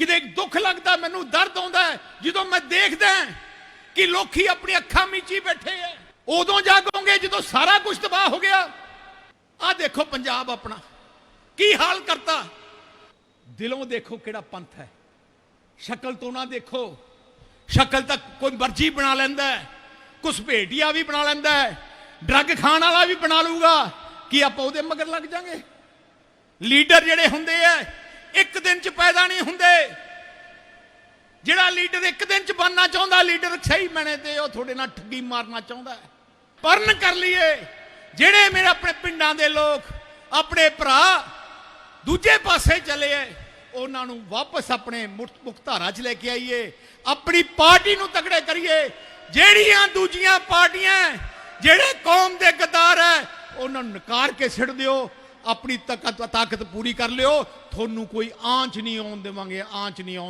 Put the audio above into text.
ਕਿਤੇ ਦੁੱਖ ਲੱਗਦਾ, ਮੈਨੂੰ ਦਰਦ ਆਉਂਦਾ ਜਦੋਂ ਮੈਂ ਦੇਖਦਾ ਕਿ ਲੋਕੀ ਆਪਣੀ ਅੱਖਾਂ ਮੀਚੀ ਬੈਠੇ ਐ ਉਦੋਂ ਜਾਗੋਗੇ ਜਦੋਂ ਸਾਰਾ ਕੁਝ ਤਬਾਹ ਹੋ ਗਿਆ। ਆਹ ਦੇਖੋ ਪੰਜਾਬ ਆਪਣਾ, ਕੀ ਹਾਲ ਕਰਤਾ। ਦਿਲੋਂ ਦੇਖੋ ਕਿਹੜਾ ਪੰਥ ਹੈ। ਸ਼ਕਲ ਤੋਂ ਨਾ ਦੇਖੋ। ਸ਼ਕਲ ਤੱਕ ਕੋਈ ਮਰਜ਼ੀ ਬਣਾ ਲੈਂਦਾ ਹੈ। ਕੁਛ ਭੇਟੀਆ ਵੀ ਬਣਾ ਲੈਂਦਾ ਹੈ। ਡਰੱਗ ਖਾਣ ਵਾਲਾ ਵੀ ਬਣਾ ਲੂਗਾ ਕੀ ਆਪਾਂ ਉਹਦੇ ਮਗਰ ਲੱਗ ਜਾਾਂਗੇ? ਲੀਡਰ ਜਿਹੜੇ ਹੁੰਦੇ ਆ, ਇੱਕ ਦਿਨ ਚ ਪੈਦਾ ਨਹੀਂ ਹੁੰਦੇ। ਜਿਹੜਾ ਲੀਡਰ ਇੱਕ ਦਿਨ ਚ ਬਣਨਾ ਚਾਹੁੰਦਾ, ਲੀਡਰ ਸਹੀ ਮੈਨੇ ਤੇ ਉਹ ਤੁਹਾਡੇ ਨਾਲ ਠੱਗੀ ਮਾਰਨਾ ਚਾਹੁੰਦਾ ਪਰਨ ਕਰ ਲਈਏ। ਜਿਹੜੇ ਮੇਰੇ ਆਪਣੇ ਪਿੰਡਾਂ ਦੇ ਲੋਕ, ਆਪਣੇ ਭਰਾ ਦੂਜੇ ਪਾਸੇ ਚਲੇ ਐ, ਉਹਨਾਂ ਨੂੰ ਵਾਪਸ ਆਪਣੇ ਮੁਕਤ ਮੁਕਤਾਰਾ 'ਚ ਲੈ ਕੇ ਆਈਏ। ਆਪਣੀ ਪਾਰਟੀ ਨੂੰ ਤਕੜੇ ਕਰੀਏ। ਜਿਹੜੀਆਂ ਦੂਜੀਆਂ ਪਾਰਟੀਆਂ ਜਿਹੜੇ ਕੌਮ ਦੇ ਗਦਾਰ ਐ, ਉਹਨਾਂ ਨੂੰ ਨਕਾਰ ਕੇ ਛੱਡ ਦਿਓ। ਆਪਣੀ ਤਾਕਤ ਤਾਕਤ ਪੂਰੀ ਕਰ ਲਿਓ। ਤੁਹਾਨੂੰ ਕੋਈ ਆਂਚ ਨਹੀਂ ਆਉਣ ਦੇਵਾਂਗੇ, ਆਂਚ ਨਹੀਂ ਆਉਣ